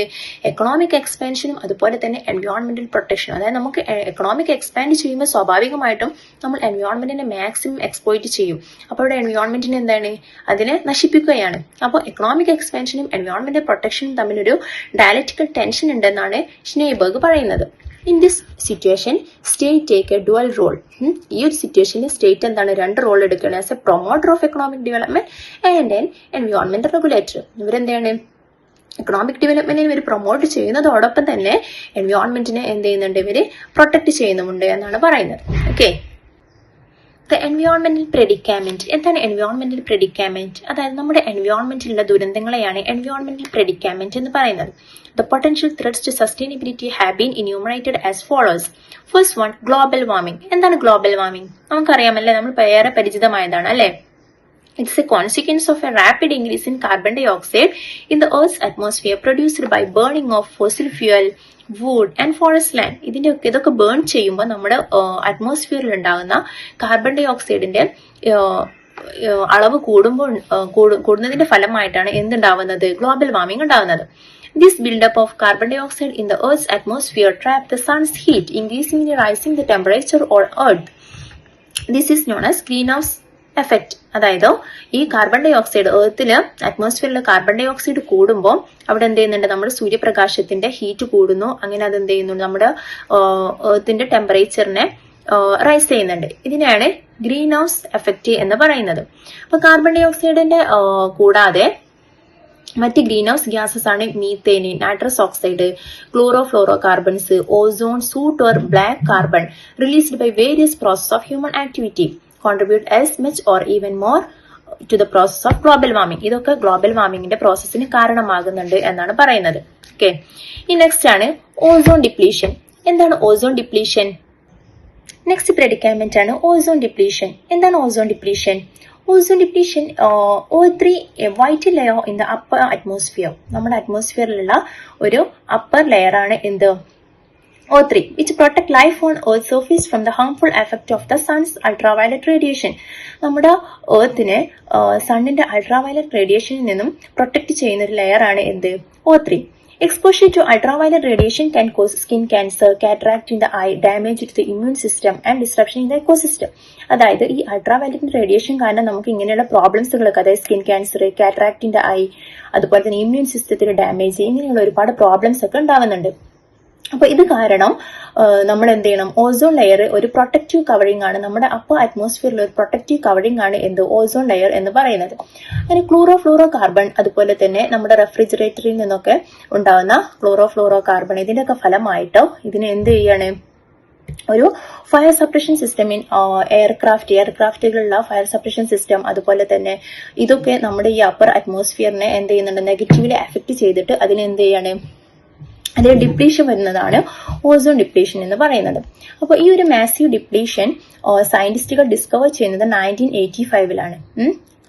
എക്കണോമിക് എക്സ്പാൻഷനും അതുപോലെ തന്നെ എൻവയോൺമെന്റൽ പ്രൊട്ടക്ഷനും അതായത് നമുക്ക് എക്കണോമിക് എക്സ്പാൻഡ് ചെയ്യുമ്പോൾ സ്വാഭാവികമായിട്ടും നമ്മൾ എൻവയോൺമെന്റിനെ മാക്സിമം എക്സ്പ്ലോയിറ്റ് ചെയ്യും. അപ്പോൾ ഇവിടെ എൻവയോൺമെന്റിന് എന്താണ്? അതിനെ നശിപ്പിക്കുകയാണ്. അപ്പോൾ എക്കണോമിക് എക്സ്പാൻഷനും എൻവയോൺമെന്റൽ പ്രൊട്ടക്ഷനും തമ്മിലൊരു ഡയലറ്റിക്കൽ ടെൻഷൻ ഉണ്ടെന്നാണ് ഷ്നേബർഗ് പറയുന്നത്. In this situation state take a dual role ഈ ഒരു സിറ്റുവേഷനിൽ സ്റ്റേറ്റ് എന്താണ്? രണ്ട് റോൾ എടുക്കുകയാണ് as a promoter of economic development and an environment regulator ഇവരെന്താണ്? Economic ഡെവലപ്മെന്റിനെ ഇവർ പ്രൊമോട്ട് ചെയ്യുന്നതോടൊപ്പം തന്നെ എൻവയോൺമെന്റിനെ എന്ത് ചെയ്യുന്നുണ്ട്? ഇവർ പ്രൊട്ടക്ട് ചെയ്യുന്നുമുണ്ട് എന്നാണ് പറയുന്നത്. ഓക്കെ ദ എൻവയോൺമെന്റൽ പ്രെഡിക്കാമെന്റ് എന്താണ് എൻവയോൺമെന്റൽ പ്രെഡിക്കാമെന്റ് അതായത് നമ്മുടെ എൻവയോൺമെന്റിലുള്ള ദുരന്തങ്ങളെയാണ് എൻവയോൺമെന്റൽ പ്രെഡിക്കാമെന്റ് എന്ന് പറയുന്നത്. The potential threats to sustainability have been enumerated as follows first one global warming എന്താണ് ഗ്ലോബൽ വാർമിംഗ് നമുക്കറിയാമല്ലേ നമ്മൾ ഏറെ പരിചിതമായതാണ് അല്ലേ? It's a consequence of a rapid increase in carbon dioxide in the Earth's atmosphere produced by burning of fossil fuel, wood and forest land ഇതിന്റെയൊക്കെ ഇതൊക്കെ ബേൺ ചെയ്യുമ്പോൾ നമ്മുടെ അറ്റ്മോസ്ഫിയറിൽ ഉണ്ടാകുന്ന കാർബൺ ഡൈ ഓക്സൈഡിന്റെ അളവ് കൂടുമ്പോൾ കൂടുന്നതിന്റെ ഫലമായിട്ടാണ് എന്തുണ്ടാവുന്നത്? ഗ്ലോബൽ വാർമിംഗ് ഉണ്ടാവുന്നത്. Of carbon dioxide in the earth atmosphere trap the sun's heat increasing rising the temperature on earth this is known as greenhouse effect അതായത് ഈ കാർബൺ ഡൈ ഓക്സൈഡ് ഏർത്തിൽ അറ്റ്മോസ്ഫിയറിൽ കാർബൺ ഡൈ ഓക്സൈഡ് കൂടുമ്പോൾ അവിടെ എന്ത് ചെയ്യുന്നുണ്ട്? നമ്മുടെ സൂര്യപ്രകാശത്തിന്റെ ഹീറ്റ് കൂടുന്നു. അങ്ങനെ അത് എന്ത് ചെയ്യുന്നുണ്ട്? നമ്മുടെ ഏർത്തിന്റെ ടെമ്പറേച്ചറിനെ റൈസ് ചെയ്യുന്നുണ്ട്. ഇതിനെയാണ് ഗ്രീൻ ഹൗസ് എഫക്റ്റ് എന്ന് പറയുന്നത്. അപ്പൊ കാർബൺ ഡൈ ഓക്സൈഡിന്റെ കൂടാതെ മറ്റ് ഗ്രീൻ ഹൗസ് ഗ്യാസസ് ആണ് methane nitrous oxide chlorofluorocarbons ozone soot or black carbon released by various process of human activity contribute as much or even more to the process of global warming ഇതൊക്കെ ഗ്ലോബൽ വാർമിംഗിന്റെ പ്രോസസ്സിന് കാരണമാകുന്നുണ്ട് എന്നാണ് പറയുന്നത്. ഓക്കെ ഈ നെക്സ്റ്റ് ആണ് ഓസോൺ ഡിപ്ലീഷൻ എന്താണ് ഓസോൺ ഡിപ്ലീഷൻ നെക്സ്റ്റ് പ്രെഡിക്കാമെന്റ് ആണ് ഓസോൺ ഡിപ്ലീഷൻ എന്താണ് ozone depletion ozone depletion O three white layer in the upper atmosphere നമ്മുടെ അറ്റ്മോസ്ഫിയറിലുള്ള ഒരു അപ്പർ ലെയർ ആണ് എന്ത്? O3, which protect life on Earth's surface from the harmful effect of the sun's ultraviolet radiation. നമ്മുടെ എർത്തിനെ സണ്ണിന്റെ അൾട്രാവയലറ്റ് റേഡിയേഷനിൽ നിന്നും പ്രൊട്ടക്ട് ചെയ്യുന്ന ഒരു ലെയറാണ് എന്ത്? O three exposure to ultraviolet radiation can cause skin cancer cataract in the eye damage to the immune system and disruption in the ecosystem അതായത് ഈ അൾട്രാവയലറ്റിന്റെ റേഡിയേഷൻ കാരണം നമുക്ക് ഇങ്ങനെയുള്ള പ്രോബ്ലംസുകളൊക്കെ അതായത് skin cancer cataract in the eye അതുപോലെ തന്നെ ഇമ്മ്യൂൺ സിസ്റ്റത്തിന് ഡാമേജ് ഇങ്ങനെയുള്ള ഒരുപാട് പ്രോബ്ലംസ് ഒക്കെ ഉണ്ടാവുന്നുണ്ട്. അപ്പൊ ഇത് കാരണം നമ്മൾ എന്ത് ചെയ്യണം ഓസോൺ ലെയർ ഒരു പ്രൊട്ടക്റ്റീവ് കവറിംഗ് ആണ്. നമ്മുടെ അപ്പർ അറ്റ്മോസ്ഫിയറിൽ ഒരു പ്രൊട്ടക്റ്റീവ് കവറിംഗ് ആണ് എന്ത്? ഓസോൺ ലെയർ എന്ന് പറയുന്നത്. അങ്ങനെ ക്ലോറോ ഫ്ലൂറോ കാർബൺ അതുപോലെ തന്നെ നമ്മുടെ റെഫ്രിജറേറ്ററിൽ നിന്നൊക്കെ ഉണ്ടാകുന്ന ക്ലോറോ ഫ്ലൂറോ കാർബൺ ഇതിന്റെയൊക്കെ ഫലമായിട്ടോ ഇതിനെ എന്ത് ചെയ്യാണ്? ഒരു fire suppression system in aircraft എയർക്രാഫ്റ്റുകളിലുള്ള fire suppression system അതുപോലെ തന്നെ ഇതൊക്കെ നമ്മുടെ ഈ അപ്പർ അറ്റ്മോസ്ഫിയറിനെ എന്ത് ചെയ്യുന്നുണ്ട്? നെഗറ്റീവ്ലി എഫക്ട് ചെയ്തിട്ട് അതിനെ എന്ത് ചെയ്യാണ്? അതിൽ ഡിപ്ലീഷൻ വരുന്നതാണ് ഓസോൺ ഡിപ്ലീഷൻ എന്ന് പറയുന്നത്. അപ്പോൾ ഈ ഒരു മാസീവ് ഡിപ്ലീഷൻ സയന്റിസ്റ്റുകൾ ഡിസ്കവർ ചെയ്യുന്നത് നയന്റീൻ എയ്റ്റി ഫൈവിലാണ്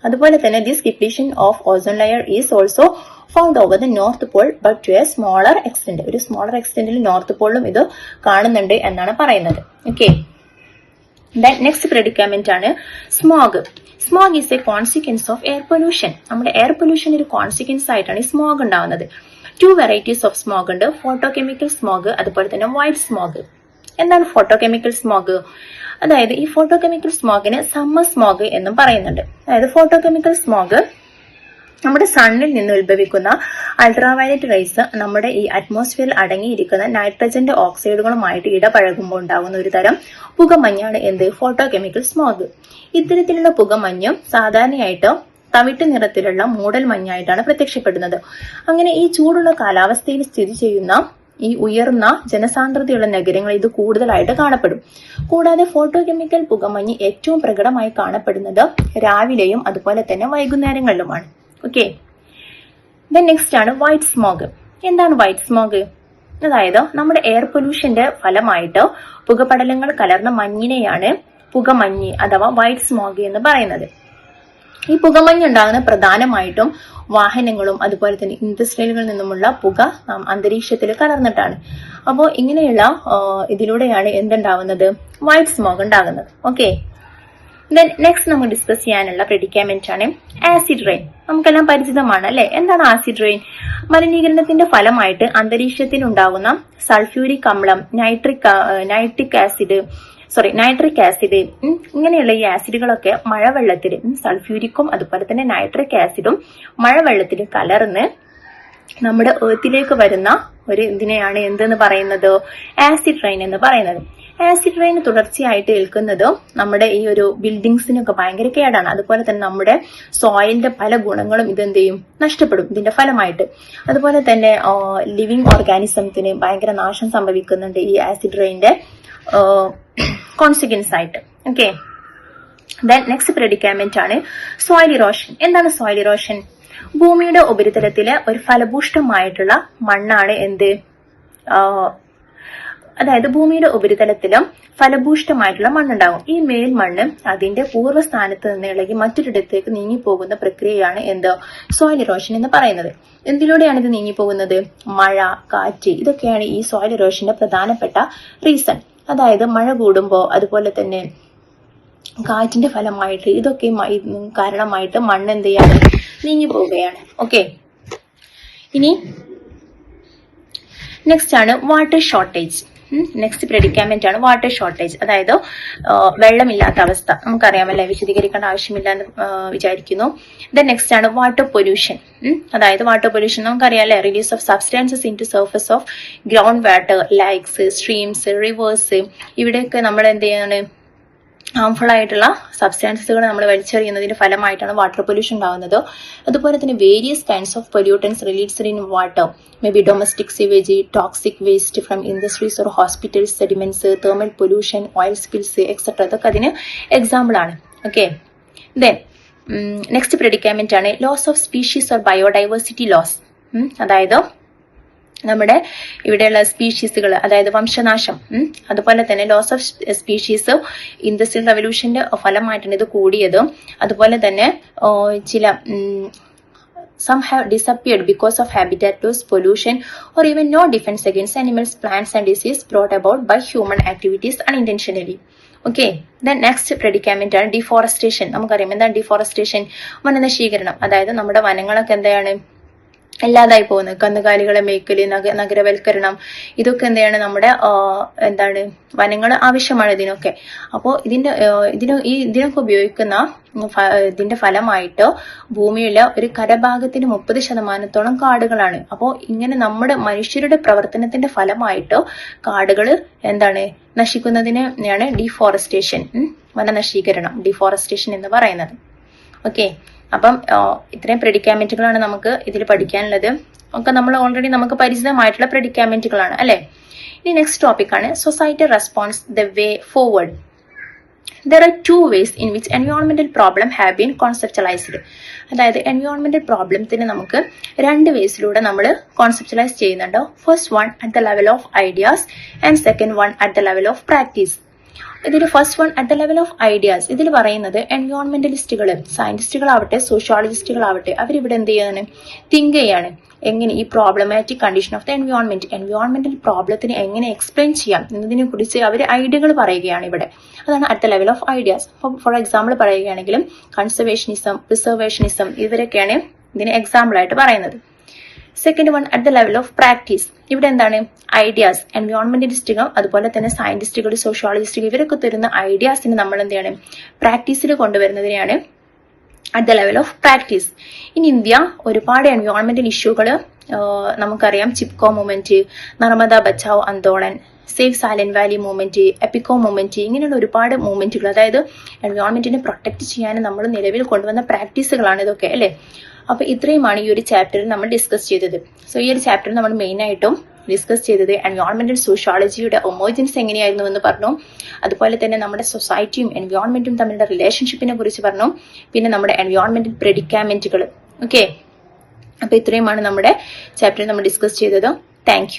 അതുപോലെ തന്നെ this depletion of ozone layer is also found over the north pole but to a smaller extent ഒരു സ്മോളർ എക്സ്റ്റെന്റിൽ നോർത്ത് പോളിലും ഇത് കാണുന്നുണ്ട് എന്നാണ് പറയുന്നത്. ഓക്കെ ദെൻ നെക്സ്റ്റ് പ്രെഡിക്കാമെന്റ് ആണ് smog smog is a consequence of air pollution നമ്മുടെ എയർ പൊല്യൂഷൻ ഒരു കോൺസിക്വൻസ് ആയിട്ടാണ് ഈ സ്മോഗ് ഉണ്ടാവുന്നത്. ടു വെറൈറ്റീസ് ഓഫ് സ്മോഗ് ഉണ്ട്. ഫോട്ടോ കെമിക്കൽ സ്മോഗ് അതുപോലെ തന്നെ വൈറ്റ് സ്മോഗ് എന്താണ് ഫോട്ടോ കെമിക്കൽ സ്മോഗ് അതായത് ഈ ഫോട്ടോ കെമിക്കൽ സ്മോഗിന് സമ്മർ സ്മോഗ് എന്നും പറയുന്നുണ്ട്. അതായത് ഫോട്ടോ കെമിക്കൽ സ്മോഗ് നമ്മുടെ സണ്ണിൽ നിന്ന് ഉത്ഭവിക്കുന്ന അൾട്രാവയലറ്റ് റേസ് നമ്മുടെ ഈ അറ്റ്മോസ്ഫിയറിൽ അടങ്ങിയിരിക്കുന്ന നൈട്രജന്റെ ഓക്സൈഡുകളുമായിട്ട് ഇടപഴകുമ്പോൾ ഉണ്ടാകുന്ന ഒരു തരം പുകമഞ്ഞാണ് എന്ത്? ഫോട്ടോ കെമിക്കൽ സ്മോഗ് ഇത്തരത്തിലുള്ള പുകമഞ്ഞും സാധാരണയായിട്ട് തവിട്ട് നിറത്തിലുള്ള മൂടൽ മഞ്ഞായിട്ടാണ് പ്രത്യക്ഷപ്പെടുന്നത്. അങ്ങനെ ഈ ചൂടുള്ള കാലാവസ്ഥയിൽ സ്ഥിതി ചെയ്യുന്ന ഈ ഉയർന്ന ജനസാന്ദ്രതയുള്ള നഗരങ്ങൾ ഇത് കൂടുതലായിട്ട് കാണപ്പെടും. കൂടാതെ ഫോട്ടോകെമിക്കൽ പുകമഞ്ഞ് ഏറ്റവും പ്രകടമായി കാണപ്പെടുന്നത് രാവിലെയും അതുപോലെ തന്നെ വൈകുന്നേരങ്ങളിലുമാണ്. ഓക്കെ ദെൻ നെക്സ്റ്റ് ആണ് വൈറ്റ് സ്മോഗ് എന്താണ് വൈറ്റ് സ്മോഗ് അതായത് നമ്മുടെ എയർ പൊല്യൂഷന്റെ ഫലമായിട്ട് പുകപടലങ്ങൾ കലർന്ന മഞ്ഞിനെയാണ് പുകമഞ്ഞ് അഥവാ വൈറ്റ് സ്മോഗ് എന്ന് പറയുന്നത്. ഈ പുകമഞ്ഞ് ഉണ്ടാകുന്ന പ്രധാനമായിട്ടും വാഹനങ്ങളും അതുപോലെ തന്നെ ഇൻഡസ്ട്രിയലുകളിൽ നിന്നുമുള്ള പുക അന്തരീക്ഷത്തിൽ കലർന്നിട്ടാണ്. അപ്പോൾ ഇങ്ങനെയുള്ള ഇതിലൂടെയാണ് എന്തുണ്ടാവുന്നത്? വൈറ്റ് സ്മോഗ് ഉണ്ടാകുന്നത്. ഓക്കെ ദെൻ നെക്സ്റ്റ് നമുക്ക് ഡിസ്കസ് ചെയ്യാനുള്ള പ്രെഡിക്കാമെന്റ് ആണ് ആസിഡ് റെയിൻ നമുക്കെല്ലാം പരിചിതമാണ് അല്ലെ? എന്താണ് ആസിഡ് റെയിൻ മലിനീകരണത്തിന്റെ ഫലമായിട്ട് അന്തരീക്ഷത്തിൽ ഉണ്ടാകുന്ന sulphuric അമ്ലം nitric nitric acid sorry nitric acid ഇങ്ങനെയുള്ള ഈ ആസിഡുകളൊക്കെ മഴവെള്ളത്തിൽ സൾഫ്യൂരിക്കും അതുപോലെ തന്നെ നൈട്രിക് ആസിഡും മഴവെള്ളത്തിൽ കലർന്ന് നമ്മുടെ ഏത്തിലേക്ക് വരുന്ന ഒരു ഇതിനെയാണ് എന്തെന്ന് പറയുന്നത്? ആസിഡ് റെയിൻ എന്ന് പറയുന്നത്. ആസിഡ് റെയിൻ തുടർച്ചയായിട്ട് ഏൽക്കുന്നത് നമ്മുടെ ഈ ഒരു ബിൽഡിങ്സിനൊക്കെ ഭയങ്കര കേടാണ്. അതുപോലെ തന്നെ നമ്മുടെ സോയിലിന്റെ പല ഗുണങ്ങളും ഇതെന്ത് ചെയ്യും? നഷ്ടപ്പെടും. ഇതിന്റെ ഫലമായിട്ട്. അതുപോലെ തന്നെ ലിവിങ് ഓർഗാനിസത്തിന് ഭയങ്കര നാശം സംഭവിക്കുന്നുണ്ട് ഈ ആസിഡ് റെയിന്റെ കോൺസിക്വൻസ് ആയിട്ട് ഓക്കെ ദെൻ നെക്സ്റ്റ് പ്രെഡിക്കാമെന്റ് ആണ് സോയിൽ ഇറോഷൻ എന്താണ് സോയിൽ ഇറോഷൻ ഭൂമിയുടെ ഉപരിതലത്തിലെ ഒരു ഫലഭൂഷ്ടമായിട്ടുള്ള മണ്ണാണ് എന്ത്? അതായത് ഭൂമിയുടെ ഉപരിതലത്തിലും ഫലഭൂഷ്ടമായിട്ടുള്ള മണ്ണുണ്ടാകും. ഈ മേൽമണ്ണ് അതിന്റെ പൂർവസ്ഥാനത്ത് നിന്ന് ഇളകി മറ്റൊരിടത്തേക്ക് നീങ്ങിപ്പോകുന്ന പ്രക്രിയയാണ് എന്ത്? സോയിൽ ഇറോഷൻ എന്ന് പറയുന്നത്. എന്തിലൂടെയാണ് ഇത് നീങ്ങി പോകുന്നത് മഴ കാറ്റ് ഇതൊക്കെയാണ് ഈ സോയിൽ ഇറോഷന്റെ പ്രധാനപ്പെട്ട റീസൺ അതായത് മഴ കൂടുമ്പോൾ അതുപോലെ തന്നെ കാറ്റിന്റെ ഫലമായിട്ട് ഇതൊക്കെ കാരണമായിട്ട് മണ്ണ് എന്ത് ചെയ്യാണ് നീങ്ങി പോവുകയാണ്. ഓക്കെ ഇനി നെക്സ്റ്റ് ആണ് വാട്ടർ ഷോർട്ടേജ് നെക്സ്റ്റ് പ്രെഡിക്കാമെന്റ് ആണ് വാട്ടർ ഷോർട്ടേജ് അതായത് വെള്ളമില്ലാത്ത അവസ്ഥ. നമുക്കറിയാമല്ലേ വിശദീകരിക്കേണ്ട ആവശ്യമില്ല എന്ന് വിചാരിക്കുന്നു. ദെൻ നെക്സ്റ്റ് ആണ് വാട്ടർ പൊല്യൂഷൻ അതായത് water pollution നമുക്കറിയാമല്ലേ release of substances into surface of ground water lakes streams rivers ഇവിടെയൊക്കെ നമ്മൾ എന്ത് ചെയ്യാണ് ഹാംഫുൾ ആയിട്ടുള്ള സബ്സ്റ്റാൻസുകൾ നമ്മൾ വലിച്ചെറിയുന്നതിന്റെ ഫലമായിട്ടാണ് വാട്ടർ പൊല്യൂഷൻ ഉണ്ടാകുന്നത്. അതുപോലെ തന്നെ various kinds of pollutants released in water may be domestic sewage toxic waste from industries or hospitals sediments thermal pollution oil spills etcetera ഇതൊക്കെ അതിന് എക്സാമ്പിൾ ആണ്. ഓക്കെ ദെൻ നെക്സ്റ്റ് പ്രെഡിക്കാമെന്റ് ആണ്. Loss of species or biodiversity loss അതായത് നമ്മുടെ ഇവിടെയുള്ള സ്പീഷീസുകൾ അതായത് വംശനാശം അതുപോലെ തന്നെ ലോസ് ഓഫ് സ്പീഷീസ് ഇൻഡസ്ട്രിയൽ റവല്യൂഷന്റെ ഫലമായിട്ടാണ് ഇത് കൂടിയത്. അതുപോലെ തന്നെ ചില some have disappeared because of habitat loss pollution or even no defence against animals plants and disease brought about by human activities unintentionally okay the next predicament ആണ് ഡിഫോറസ്റ്റേഷൻ നമുക്കറിയാം എന്താണ് ഡിഫോറസ്റ്റേഷൻ വനനശീകരണം. അതായത് നമ്മുടെ വനങ്ങളൊക്കെ എന്താണ്? ഇല്ലാതായി പോകുന്നത് കന്നുകാലികളെ മേക്കൽ നഗ നഗരവൽക്കരണം ഇതൊക്കെ എന്താണ് നമ്മുടെ എന്താണ് വനങ്ങൾ ആവശ്യമാണ് ഇതിനൊക്കെ. അപ്പോൾ ഇതിന്റെ ഇതിന് ഈ ഇതിനൊക്കെ ഉപയോഗിക്കുന്ന ഇതിന്റെ ഫലമായിട്ട് ഭൂമിയിലെ ഒരു കരഭാഗത്തിന് മുപ്പത് ശതമാനത്തോളം കാടുകളാണ്. അപ്പോൾ ഇങ്ങനെ നമ്മുടെ മനുഷ്യരുടെ പ്രവർത്തനത്തിന്റെ ഫലമായിട്ട് കാടുകൾ എന്താണ് നശിക്കുന്നതിനെയാണ് ഡീഫോറസ്റ്റേഷൻ വനനശീകരണം ഡിഫോറസ്റ്റേഷൻ എന്ന് പറയുന്നത്. ഓക്കെ അപ്പം ഇത്രയും പ്രെഡിക്കാമെന്റുകളാണ് നമുക്ക് ഇതിൽ പഠിക്കാനുള്ളത്. ഒക്കെ നമ്മൾ ഓൾറെഡി നമുക്ക് പരിചിതമായിട്ടുള്ള പ്രെഡിക്കാമെന്റുകളാണ് അല്ലെ? ഇനി നെക്സ്റ്റ് ടോപ്പിക് ആണ് society response the way forward there are two ways in which എൻവയോൺമെന്റൽ problem have been conceptualised അതായത് എൻവയോൺമെന്റൽ പ്രോബ്ലത്തിന് നമുക്ക് രണ്ട് വേസിലൂടെ നമ്മൾ കോൺസെപ്റ്റലൈസ് ചെയ്യുന്നുണ്ടോ. First one at the level of ideas and second one at the level of practice ഇതിൽ first one at the level of ideas ഇതിൽ പറയുന്നത് എൻവയോൺമെന്റലിസ്റ്റുകൾ സയന്റിസ്റ്റുകളാവട്ടെ സോഷ്യോളജിസ്റ്റുകളാവട്ടെ അവരിവിടെ എന്ത് ചെയ്യാണ്? തിങ്ക് ചെയ്യാണ്. എങ്ങനെ ഈ problematic condition of the environment എൻവയോൺമെന്റൽ പ്രോബ്ലത്തിന് എങ്ങനെ എക്സ്പ്ലെയിൻ ചെയ്യാം എന്നതിനെ കുറിച്ച് അവർ ഐഡിയകൾ പറയുകയാണ് ഇവിടെ. അതാണ് at the level of ideas for example പറയുകയാണെങ്കിലും conservationism preservationism ഇവരൊക്കെയാണ് ഇതിന് എക്സാമ്പിൾ ആയിട്ട് പറയുന്നത്. Second one at the level of practice ഇവിടെ എന്താണ്? ഐഡിയാസ് എൻവയോൺമെന്റിസ്റ്റുകൾ അതുപോലെ തന്നെ സയന്റിസ്റ്റുകൾ സോഷ്യോളജിസ്റ്റുകൾ ഇവരൊക്കെ തരുന്ന ഐഡിയാസിന് നമ്മൾ എന്ത് ചെയ്യണം? പ്രാക്ടീസിൽ കൊണ്ടുവരുന്നതിനെയാണ് at the level of practice in India ഒരുപാട് എൻവയോൺമെന്റൽ ഇഷ്യൂകൾ നമുക്കറിയാം. Chipko movement Narmada Bachao Andolan save Silent Valley movement Appiko movement ഇങ്ങനെയുള്ള ഒരുപാട് മൂവ്മെന്റുകൾ അതായത് എൻവയോൺമെന്റിനെ പ്രൊട്ടക്ട് ചെയ്യാൻ നമ്മൾ നിലവിൽ കൊണ്ടുവന്ന പ്രാക്ടീസുകളാണ് ഇതൊക്കെ അല്ലേ? അപ്പൊ ഇത്രയുമാണ് ഈ ഒരു ചാപ്റ്ററിൽ നമ്മൾ ഡിസ്കസ് ചെയ്തത്. സോ ഈ ഒരു ചാപ്റ്ററിൽ നമ്മൾ മെയിൻ ആയിട്ടും ഡിസ്കസ് ചെയ്തത് എൻവയോൺമെന്റൽ സോഷ്യോളജിയുടെ ഒമോജൻസ് എങ്ങനെയായിരുന്നു എന്ന് പറഞ്ഞു. അതുപോലെ തന്നെ നമ്മുടെ സൊസൈറ്റിയും എൻവയോൺമെന്റും തമ്മിലുള്ള റിലേഷൻഷിപ്പിനെ കുറിച്ച് പറഞ്ഞു. പിന്നെ നമ്മുടെ എൻവയോൺമെന്റൽ പ്രെഡിക്കാമെന്റുകൾ ഓക്കെ അപ്പോൾ ഇത്രയുമാണ് നമ്മുടെ ചാപ്റ്ററിൽ നമ്മൾ ഡിസ്കസ് ചെയ്തത്. താങ്ക്